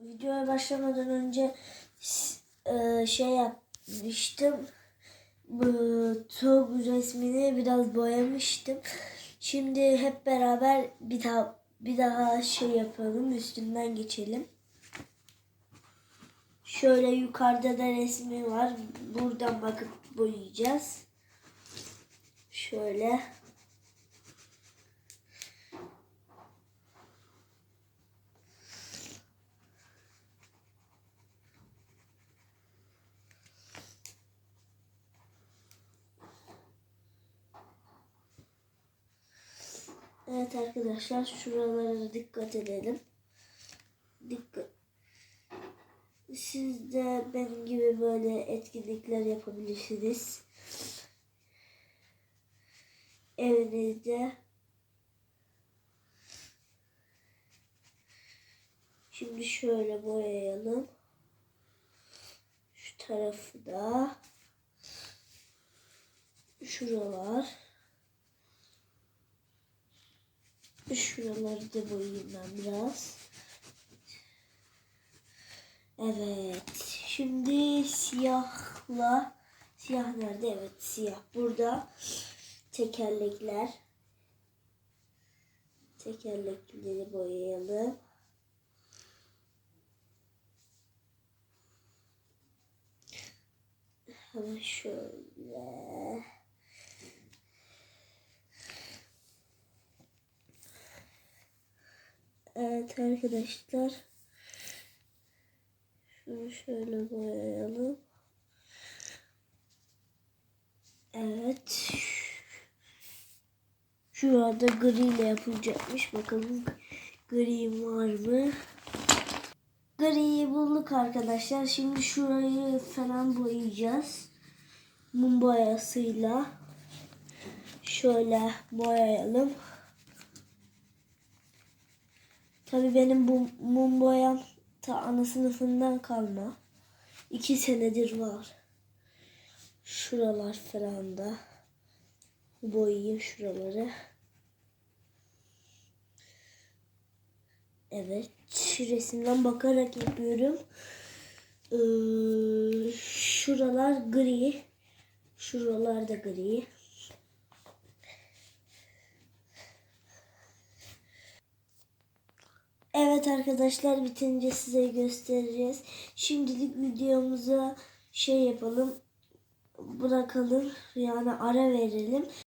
Videoya başlamadan önce e, şey yapmıştım. Bu tog resmini biraz boyamıştım. Şimdi hep beraber bir daha bir daha şey yapalım. Üstünden geçelim. Şöyle yukarıda da resmi var. Buradan bakıp boyayacağız. Şöyle. Evet arkadaşlar şuralara dikkat edelim. Dikkat. Siz de benim gibi böyle etkinlikler yapabilirsiniz. Evinizde. Şimdi şöyle boyayalım. Şu tarafı da. Şuralar. Şuraları da boyayayım biraz. Evet. Şimdi siyahla siyah nerede? Evet siyah. Burada tekerlekler. Tekerlekleri boyayalım. Hemen şöyle. Evet arkadaşlar. Şunu şöyle boyayalım. Evet. Şu anda gri ile yapılacakmış. Bakalım gri var mı? Griyi bulduk arkadaşlar. Şimdi şurayı falan boyayacağız. Mum boyasıyla. Şöyle boyayalım. Tabii benim bu mum boyam ta ana sınıfından kalma. İki senedir var. Şuralar falan da. Boyayayım şuraları. Evet. Resimden bakarak yapıyorum. Ee, şuralar gri. Şuralar da gri. Evet arkadaşlar bitince size göstereceğiz. Şimdilik videomuza şey yapalım. Bırakalım. Yani ara verelim.